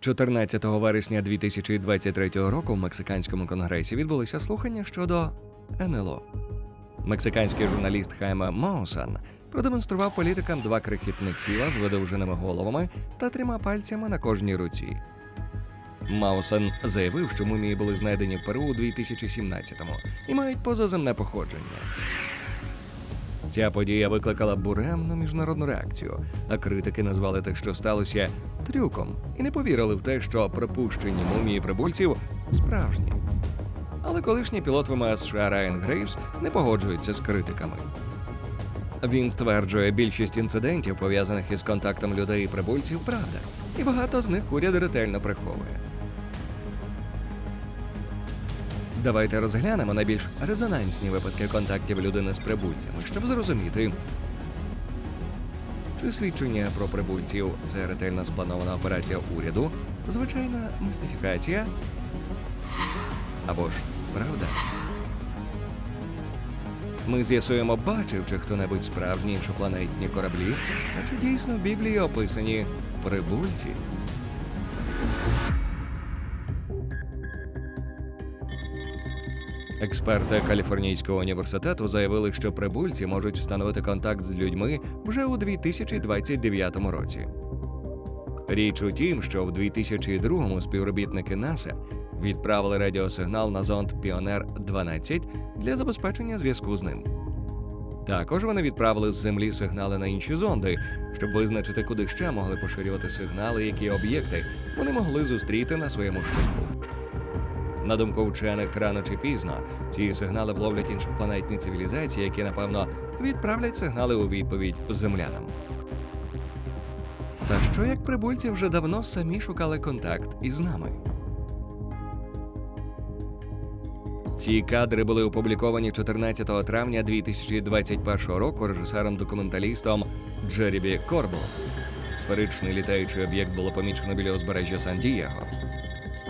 14 вересня 2023 року в мексиканському конгресі відбулися слухання щодо НЛО. Мексиканський журналіст Хайме Маусан продемонстрував політикам два крихітних тіла з видовженими головами та трьома пальцями на кожній руці. Маусан заявив, що мумії були знайдені в Перу у 2017-му і мають позаземне походження. Ця подія викликала буремну міжнародну реакцію, а критики назвали те, що сталося, трюком, і не повірили в те, що припущені мумії прибульців справжні. Але колишній пілот ВМС США Райан Грейвс не погоджується з критиками. Він стверджує, більшість інцидентів, пов'язаних із контактом людей і прибульців, правда, і багато з них уряд ретельно приховує. Давайте розглянемо найбільш резонансні випадки контактів людини з прибульцями, щоб зрозуміти, чи свідчення про прибульців це ретельно спланована операція уряду, звичайна містифікація або ж правда. Ми з'ясуємо, бачив чи хто-небудь справжні іншопланетні кораблі, та чи дійсно в Біблії описані прибульці. Експерти Каліфорнійського університету заявили, що прибульці можуть встановити контакт з людьми вже у 2029 році. Річ у тім, що в 2002-му співробітники НАСА відправили радіосигнал на зонд Піонер 12 для забезпечення зв'язку з ним. Також вони відправили з землі сигнали на інші зонди, щоб визначити, куди ще могли поширювати сигнали, які об'єкти вони могли зустріти на своєму шляху. На думку вчених, рано чи пізно ці сигнали вловлять іншопланетні цивілізації, які напевно відправлять сигнали у відповідь землянам. Та що як прибульці вже давно самі шукали контакт із нами? Ці кадри були опубліковані 14 травня 2021 року режисером-документалістом Джерібі Корбл. Сферичний літаючий об'єкт було помічено біля узбережжя Сан-Дієго.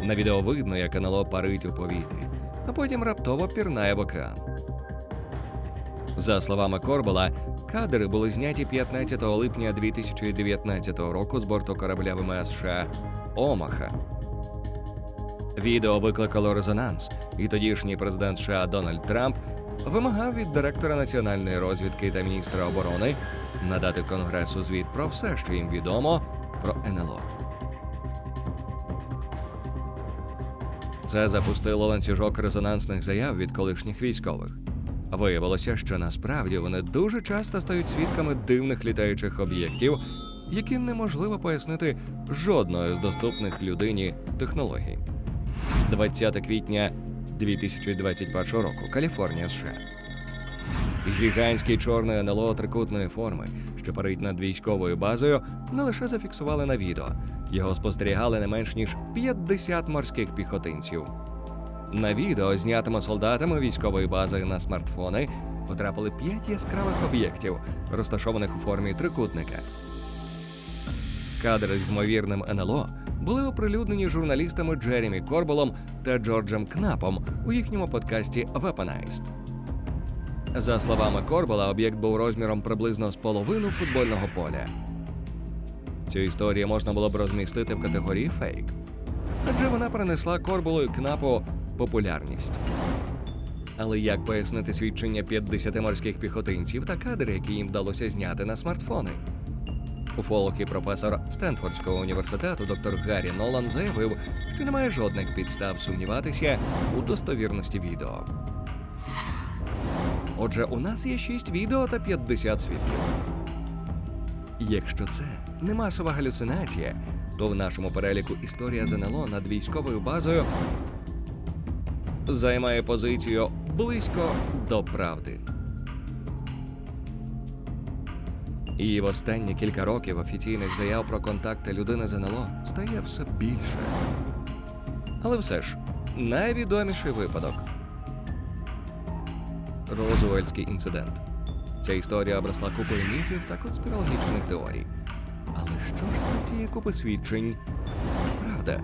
На відео видно, як НЛО парить у повітрі, а потім раптово пірнає в океан. За словами Корбела, кадри були зняті 15 липня 2019 року з борту корабля ВМС США Омаха. Відео викликало резонанс, і тодішній президент США Дональд Трамп вимагав від директора національної розвідки та міністра оборони надати Конгресу звіт про все, що їм відомо про НЛО. Це запустило ланцюжок резонансних заяв від колишніх військових. Виявилося, що насправді вони дуже часто стають свідками дивних літаючих об'єктів, які неможливо пояснити жодною з доступних людині технологій. 20 квітня 2021 року, Каліфорнія, США. Гігантський чорний НЛО трикутної форми, що парить над військовою базою, не лише зафіксували на відео, його спостерігали не менш ніж 50 морських піхотинців. На відео, знятому солдатами військової бази на смартфони, потрапили п'ять яскравих об'єктів, розташованих у формі трикутника. Кадри з ймовірним НЛО були оприлюднені журналістами Джеремі Корболом та Джорджем Кнапом у їхньому подкасті Weaponized. За словами Корбола, об'єкт був розміром приблизно з половину футбольного поля. Цю історію можна було б розмістити в категорії фейк, адже вона принесла Корболу і Кнапу популярність. Але як пояснити свідчення 50 морських піхотинців та кадри, які їм вдалося зняти на смартфони? Уфолог і професор Стенфордського університету доктор Гаррі Нолан заявив, що немає жодних підстав сумніватися у достовірності відео. Отже, у нас є 6 відео та 50 свідків. Якщо це не масова галюцинація, то в нашому переліку історія з НЛО над військовою базою займає позицію близько до правди. І в останні кілька років офіційних заяв про контакти людини з НЛО стає все більше. Але все ж, найвідоміший випадок Розуельський інцидент. Ця історія обросла купою міфів та конспірологічних теорій. Але що ж з цієї купи свідчень? Правда.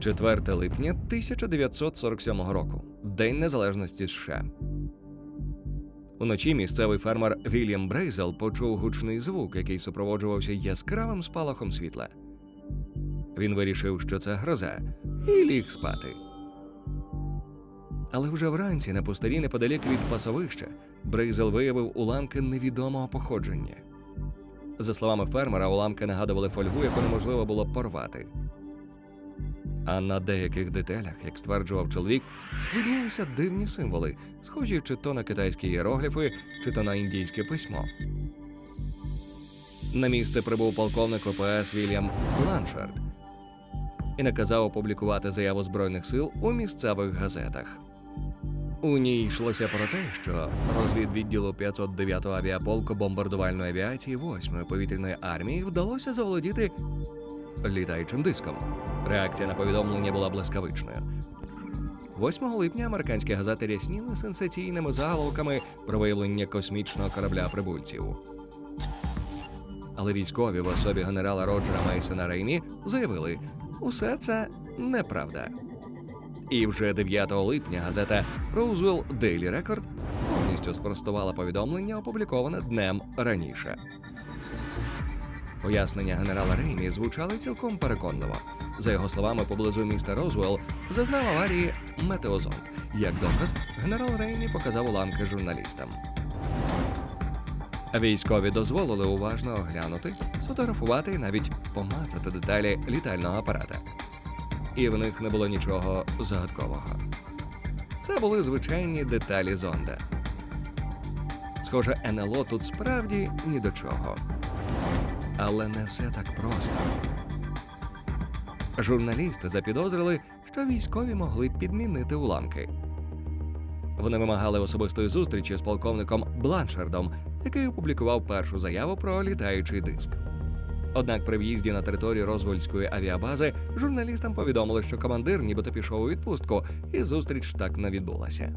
4 липня 1947 року День Незалежності США. Уночі місцевий фермер Вільям Брейзел почув гучний звук, який супроводжувався яскравим спалахом світла. Він вирішив, що це гроза, і ліг спати. Але вже вранці на пустирі неподалік від пасовища Брейзел виявив уламки невідомого походження. За словами фермера, уламки нагадували фольгу, яку неможливо було порвати. А на деяких деталях, як стверджував чоловік, виднілися дивні символи, схожі чи то на китайські іерогліфи, чи то на індійське письмо. На місце прибув полковник ОПС Вільям Бланшард і наказав опублікувати заяву Збройних сил у місцевих газетах. У ній йшлося про те, що розвідвідділу 509-го авіаполку бомбардувальної авіації 8-ї повітряної армії вдалося заволодіти літаючим диском. Реакція на повідомлення була блискавичною. 8 липня американські газети рясніли сенсаційними заголовками про виявлення космічного корабля прибульців. Але військові в особі генерала Роджера Мейсона Рейні заявили, усе це неправда. І вже 9 липня газета Roswell Daily Record повністю спростувала повідомлення, опубліковане днем раніше. Пояснення генерала Реймі звучали цілком переконливо. За його словами, поблизу міста Розвелл зазнав аварії метеозонд. Як доказ, генерал Реймі показав уламки журналістам. Військові дозволили уважно оглянути, сфотографувати і навіть помацати деталі літального апарата. І в них не було нічого загадкового. Це були звичайні деталі зонда. Схоже, НЛО тут справді ні до чого. Але не все так просто. Журналісти запідозрили, що військові могли підмінити уламки. Вони вимагали особистої зустрічі з полковником Бланшардом, який опублікував першу заяву про літаючий диск. Однак при в'їзді на територію Розвольської авіабази журналістам повідомили, що командир нібито пішов у відпустку, і зустріч так не відбулася.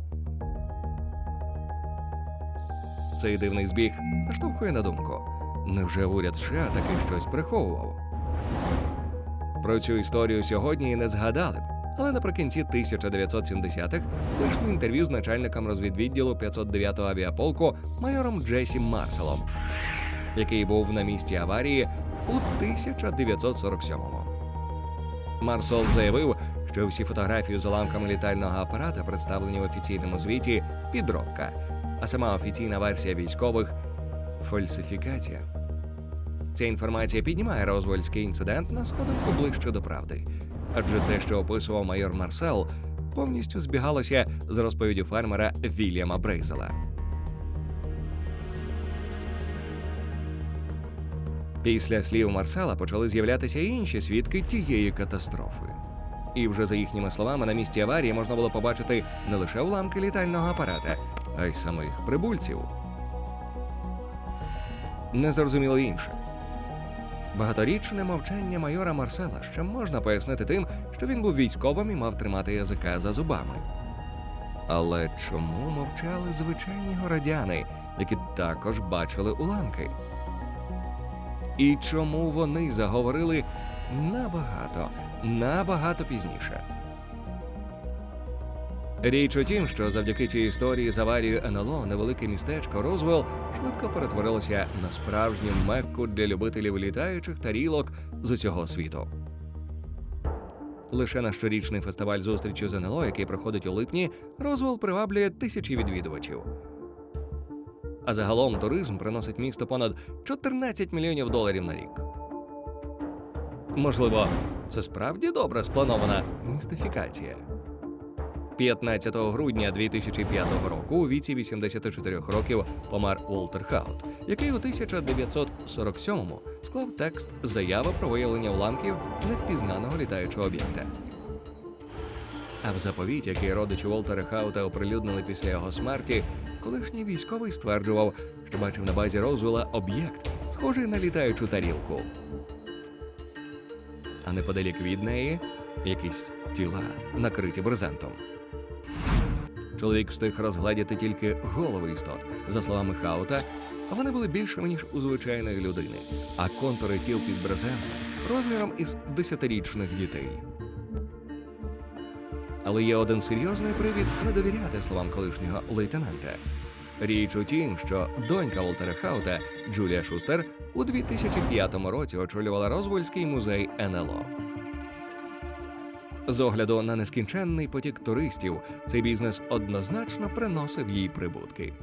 Цей дивний збіг наштовхує на думку. Невже уряд США таки щось приховував? Про цю історію сьогодні і не згадали б, але наприкінці 1970-х вийшли інтерв'ю з начальником розвідвідділу 509-го авіаполку майором Джесі Марселом, який був на місці аварії у 1947-му. Марсел заявив, що всі фотографії з уламками літального апарата представлені в офіційному звіті підробка, а сама офіційна версія військових фальсифікація. Ця інформація піднімає розвольський інцидент на сходинку ближче до правди, адже те, що описував майор Марсел, повністю збігалося з розповіддю фермера Вільяма Брейзела. Після слів Марсела почали з'являтися інші свідки тієї катастрофи. І вже за їхніми словами, на місці аварії можна було побачити не лише уламки літального апарата, а й самих прибульців. Незрозуміло інше. Багаторічне мовчання майора Марсела ще можна пояснити тим, що він був військовим і мав тримати язика за зубами. Але чому мовчали звичайні городяни, які також бачили уламки? І чому вони заговорили набагато, набагато пізніше? Річ у тім, що завдяки цій історії з аварією НЛО невелике містечко Розвелл швидко перетворилося на справжню мекку для любителів літаючих тарілок з усього світу. Лише на щорічний фестиваль зустрічі з НЛО, який проходить у липні, Розвелл приваблює тисячі відвідувачів. А загалом туризм приносить місту понад 14 мільйонів доларів на рік. Можливо, це справді добре спланована містифікація. 15 грудня 2005 року у віці 84 років помер Уолтер Хаут, який у 1947-му склав текст заяви про виявлення уламків невпізнаного літаючого об'єкта. А в заповіті, який родичі Волтера Хаута оприлюднили після його смерті, колишній військовий стверджував, що бачив на базі Розвела об'єкт, схожий на літаючу тарілку. А неподалік від неї якісь тіла, накриті брезентом. Чоловік встиг розгледіти тільки голови істот. За словами Хаута, вони були більшими, ніж у звичайної людини, а контури тіл під брезентом розміром із десятирічних дітей. Але є один серйозний привід не довіряти словам колишнього лейтенанта. Річ у тім, що донька Волтера Хаута Джулія Шустер у 2005 році очолювала Розвольський музей НЛО. З огляду на нескінченний потік туристів, цей бізнес однозначно приносив їй прибутки.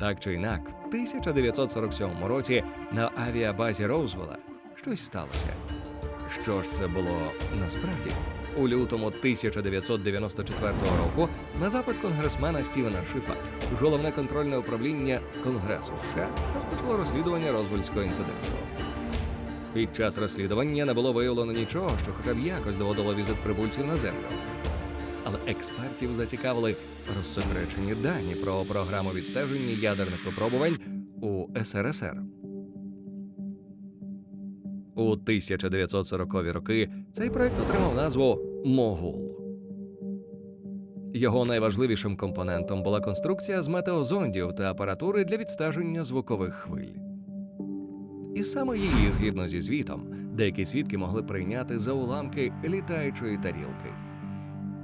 Так чи інак, в 1947 році на авіабазі Роузвелла щось сталося. Що ж це було насправді? У лютому 1994 року на запит конгресмена Стівена Шифа головне контрольне управління Конгресу США розпочало розслідування Розвельського інциденту. Під час розслідування не було виявлено нічого, що хоча б якось доводило візит прибульців на землю. Але експертів зацікавили розсекречені дані про програму відстеження ядерних випробувань у СРСР. У 1940-ві роки цей проект отримав назву Могул. Його найважливішим компонентом була конструкція з метеозондів та апаратури для відстеження звукових хвиль. І саме її, згідно зі звітом, деякі свідки могли прийняти за уламки літаючої тарілки.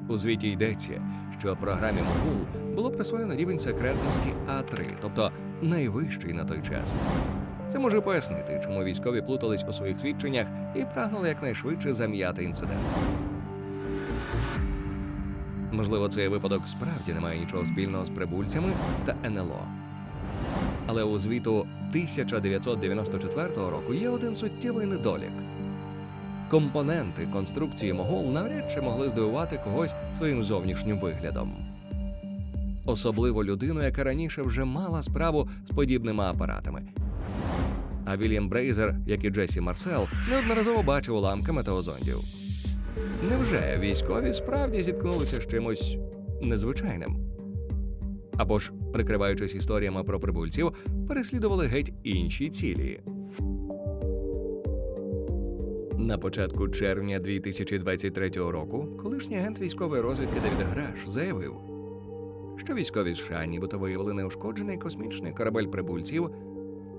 У звіті йдеться, що програмі Могул було присвоєно рівень секретності А3, тобто найвищий на той час. Це може пояснити, чому військові плутались у своїх свідченнях і прагнули якнайшвидше зам'яти інцидент. Можливо, цей випадок справді не має нічого спільного з прибульцями та НЛО. Але у звіту 1994 року є один суттєвий недолік. Компоненти конструкції Могол навряд чи могли здивувати когось своїм зовнішнім виглядом. Особливо людину, яка раніше вже мала справу з подібними апаратами. А Вільям Брейзер, як і Джесі Марсел, неодноразово бачив уламки метеозондів. Невже військові справді зіткнулися з чимось незвичайним? Або ж, прикриваючись історіями про прибульців, переслідували геть інші цілі. На початку червня 2023 року колишній агент військової розвідки Девід Граш заявив, що військові США нібито виявили неушкоджений космічний корабель прибульців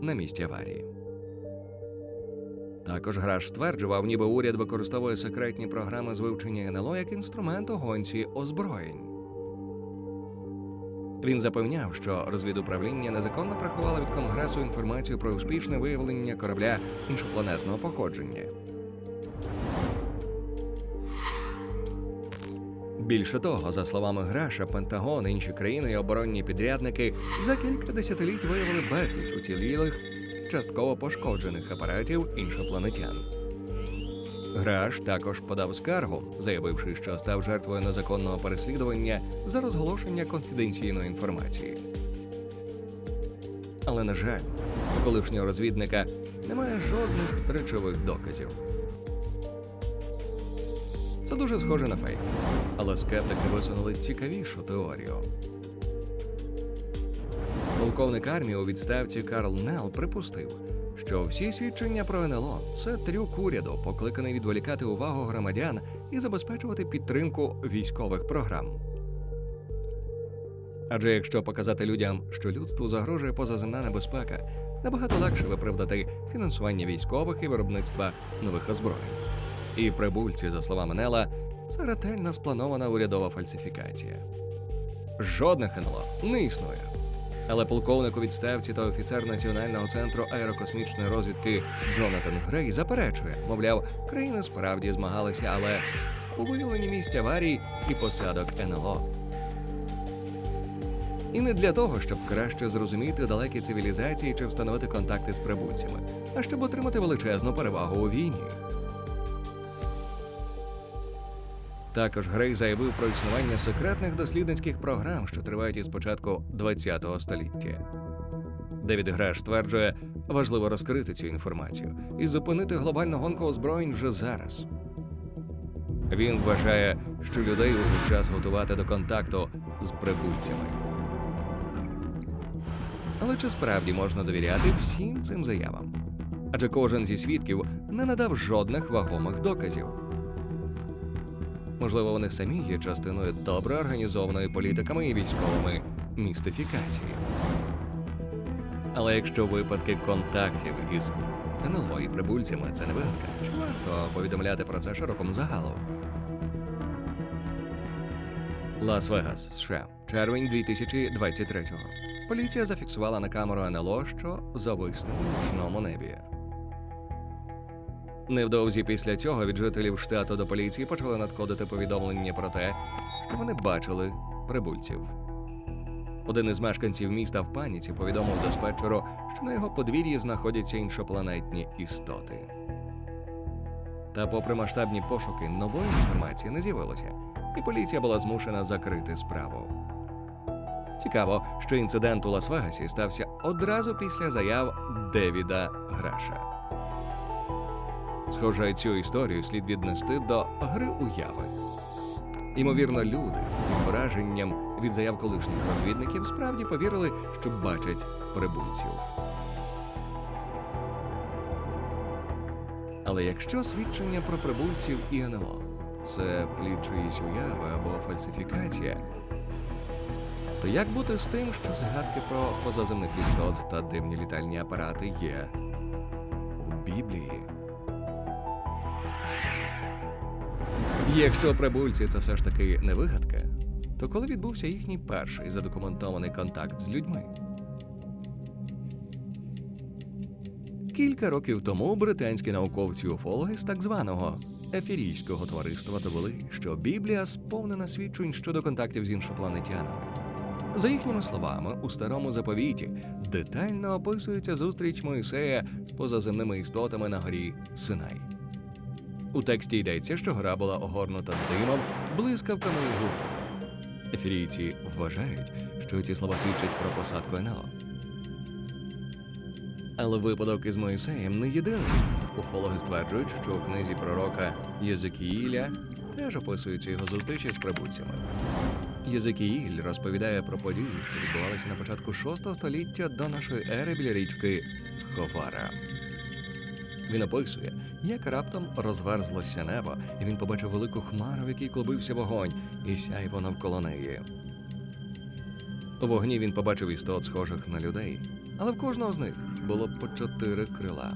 на місці аварії. Також Граш стверджував, ніби уряд використовує секретні програми з вивчення НЛО як інструмент у гонці озброєнь. Він запевняв, що розвідуправління незаконно приховало від Конгресу інформацію про успішне виявлення корабля іншопланетного походження. Більше того, за словами Граша, Пентагон, інші країни і оборонні підрядники за кілька десятиліть виявили безліч уцілілих, частково пошкоджених апаратів іншопланетян. Граш також подав скаргу, заявивши, що став жертвою незаконного переслідування за розголошення конфіденційної інформації. Але, на жаль, колишнього розвідника немає жодних речових доказів. Це дуже схоже на фейк, але скептики висунули цікавішу теорію. Полковник армії у відставці Карл Нел припустив, що всі свідчення про НЛО це трюк уряду, покликаний відволікати увагу громадян і забезпечувати підтримку військових програм. Адже якщо показати людям, що людству загрожує позаземна небезпека, набагато легше виправдати фінансування військових і виробництва нових озброєнь. І прибульці, за словами Нела, це ретельно спланована урядова фальсифікація. Жодних НЛО не існує. Але полковник у відставці та офіцер Національного центру аерокосмічної розвідки Джонатан Грей заперечує, мовляв, країни справді змагалися, але у виявленні місць аварій і посадок НЛО. І не для того, щоб краще зрозуміти далекі цивілізації чи встановити контакти з прибульцями, а щоб отримати величезну перевагу у війні. Також Грей заявив про існування секретних дослідницьких програм, що тривають із початку ХХ століття. Девід Греш стверджує, важливо розкрити цю інформацію і зупинити глобальну гонку озброєнь вже зараз. Він вважає, що людей уже час готувати до контакту з прибульцями. Але чи справді можна довіряти всім цим заявам? Адже кожен зі свідків не надав жодних вагомих доказів. Можливо, вони самі є частиною добре організованої політиками і військовими містифікації. Але якщо випадки контактів із НЛО і прибульцями це не вигадка, варто повідомляти про це широкому загалу? Лас-Вегас, США, червень 2023-го. Поліція зафіксувала на камеру НЛО, що зависне у нічному небі. Невдовзі після цього від жителів штату до поліції почали надходити повідомлення про те, що вони бачили прибульців. Один із мешканців міста в паніці повідомив диспетчеру, що на його подвір'ї знаходяться іншопланетні істоти. Та, попри масштабні пошуки, нової інформації не з'явилося, і поліція була змушена закрити справу. Цікаво, що інцидент у Лас-Вегасі стався одразу після заяв Девіда Граша. Схоже, цю історію слід віднести до гри уяви. Ймовірно, люди під враженням від заяв колишніх розвідників справді повірили, що бачать прибульців. Але якщо свідчення про прибульців і НЛО це плід чиїсь уяви або фальсифікація, то як бути з тим, що згадки про позаземних істот та дивні літальні апарати є у Біблії? Якщо прибульці це все ж таки не вигадка, то коли відбувся їхній перший задокументований контакт з людьми? Кілька років тому британські науковці-уфологи з так званого ефірійського товариства довели, що Біблія сповнена свідчень щодо контактів з іншопланетянами. За їхніми словами, у старому заповіті детально описується зустріч Моїсея з позаземними істотами на горі Синай. У тексті йдеться, що гора була огорнута димом, блискавками і гуркотом. Ефірійці вважають, що ці слова свідчать про посадку НЛО. Але випадок із Моїсеєм не єдиний. Уфологи стверджують, що у книзі пророка Єзекіїля теж описуються його зустрічі з прибульцями. Єзекіїль розповідає про події, що відбувалися на початку VI століття до нашої ери біля річки Ховара. Він описує, як раптом розверзлося небо, і він побачив велику хмару, в якій клубився вогонь, і сяйво навколо неї. У вогні він побачив істот, схожих на людей, але в кожного з них було по чотири крила.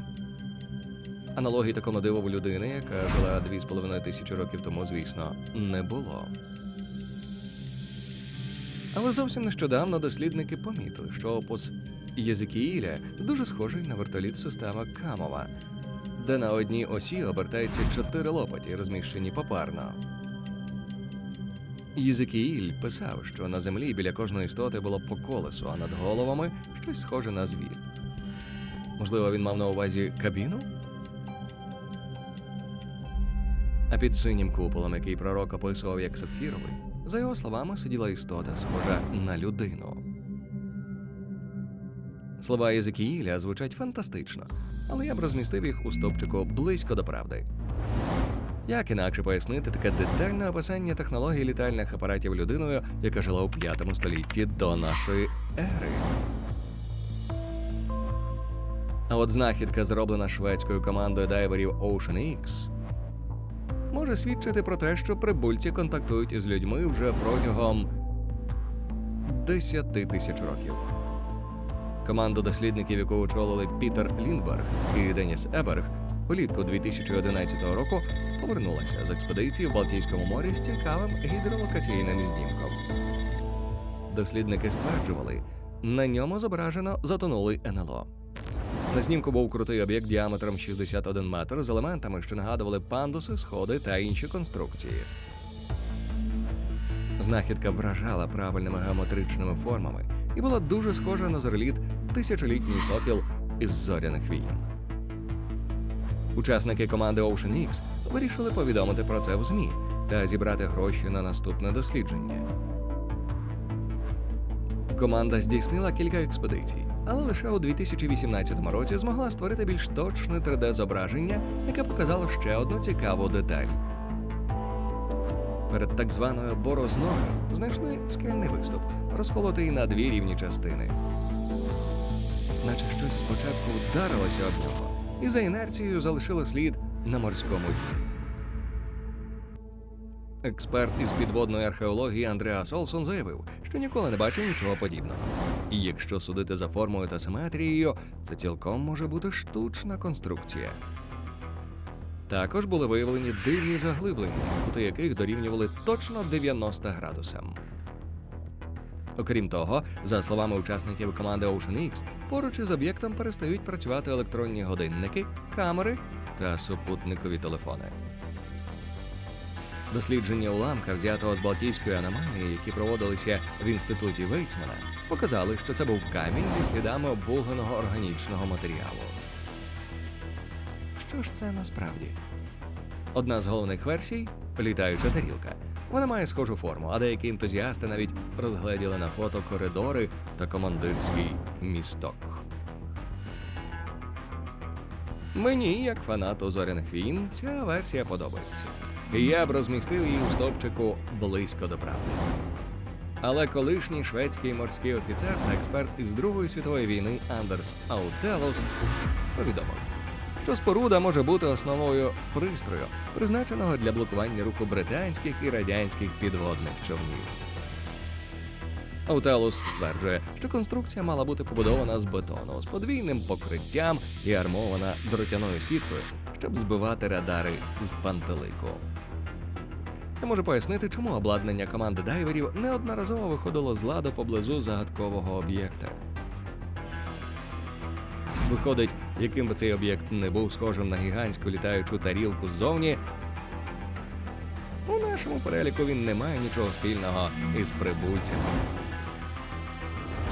Аналогії такому диву людини, яка жила дві з половиною тисячі років тому, звісно, не було. Але зовсім нещодавно дослідники помітили, що опус Єзекіїля дуже схожий на вертоліт система Камова, де на одній осі обертаються чотири лопаті, розміщені попарно. Єзекіїль писав, що на землі біля кожної істоти було по колесу, а над головами щось схоже на звіт. Можливо, він мав на увазі кабіну? А під синім куполом, який пророк описував як сапфіровий, за його словами, сиділа істота, схожа на людину. Слова Єзекіїля звучать фантастично, але я б розмістив їх у стопчику близько до правди. Як інакше пояснити таке детальне описання технологій літальних апаратів людиною, яка жила у п'ятому столітті до нашої ери? А от знахідка, зроблена шведською командою дайверів Ocean X, може свідчити про те, що прибульці контактують із людьми вже протягом 10 тисяч років. Команду дослідників, яку очолили Пітер Ліндберг і Деніс Еберг, улітку 2011 року повернулася з експедиції в Балтійському морі з цікавим гідролокаційним знімком. Дослідники стверджували, на ньому зображено затонулий НЛО. На знімку був крутий об'єкт діаметром 61 метр з елементами, що нагадували пандуси, сходи та інші конструкції. Знахідка вражала правильними геометричними формами і була дуже схожа на зореліт тисячолітній сокіл із зоряних війн. Учасники команди Ocean X вирішили повідомити про це в ЗМІ та зібрати гроші на наступне дослідження. Команда здійснила кілька експедицій, але лише у 2018 році змогла створити більш точне 3D-зображення, яке показало ще одну цікаву деталь. Перед так званою борозною знайшли скельний виступ, розколотий на дві рівні частини. Наче щось спочатку вдарилося об нього, і за інерцією залишило слід на морському дні. Експерт із підводної археології Андреас Олсон заявив, що ніколи не бачив нічого подібного. І якщо судити за формою та симетрією, це цілком може бути штучна конструкція. Також були виявлені дивні заглиблення, кути яких дорівнювали точно 90 градусам. Окрім того, за словами учасників команди Ocean X, поруч із об'єктом перестають працювати електронні годинники, камери та супутникові телефони. Дослідження уламка, взятого з Балтійської аномалії, які проводилися в інституті Вейцмана, показали, що це був камінь зі слідами обвугленого органічного матеріалу. Що ж це насправді? Одна з головних версій літаюча тарілка. Вона має схожу форму, а деякі ентузіасти навіть розгледіли на фото коридори та командирський місток. Мені, як фанату зоряних війн, ця версія подобається. І я б розмістив її у стовпчику близько до правди. Але колишній шведський морський офіцер та експерт із Другої світової війни Андерс Аутелос повідомив, що споруда може бути основою пристрою, призначеного для блокування руху британських і радянських підводних човнів. Аутелус стверджує, що конструкція мала бути побудована з бетону з подвійним покриттям і армована дротяною сіткою, щоб збивати радари з пантелику. Це може пояснити, чому обладнання команди дайверів неодноразово виходило з ладу поблизу загадкового об'єкта. Виходить, яким би цей об'єкт не був схожим на гігантську літаючу тарілку ззовні, у нашому переліку він не має нічого спільного із прибульцями.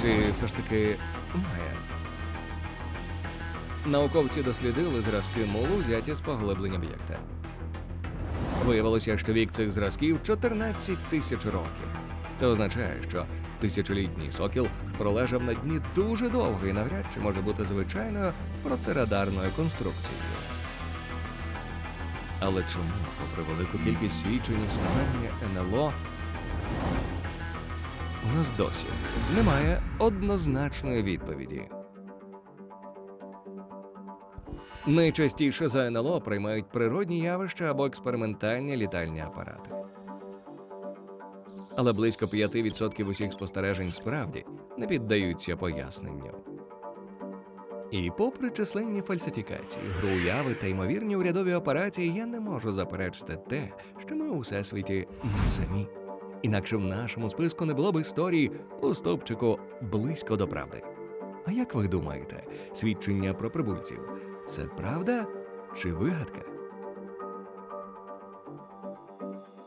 Чи все ж таки має? Науковці дослідили зразки молу, взяті з поглиблень об'єкта. Виявилося, що вік цих зразків 14 тисяч років. Це означає, що тисячолітній сокіл пролежав на дні дуже довго і навряд чи може бути звичайною протирадарною конструкцією. Але чому, попри велику кількість свідчень існування НЛО, у нас досі немає однозначної відповіді. Найчастіше за НЛО приймають природні явища або експериментальні літальні апарати. Але близько 5% усіх спостережень справді не піддаються поясненню. І попри численні фальсифікації, гру уяви та ймовірні урядові операції, я не можу заперечити те, що ми у всесвіті не самі. Інакше в нашому списку не було б історії у стовпчику близько до правди. А як ви думаєте, свідчення про прибульців це правда чи вигадка?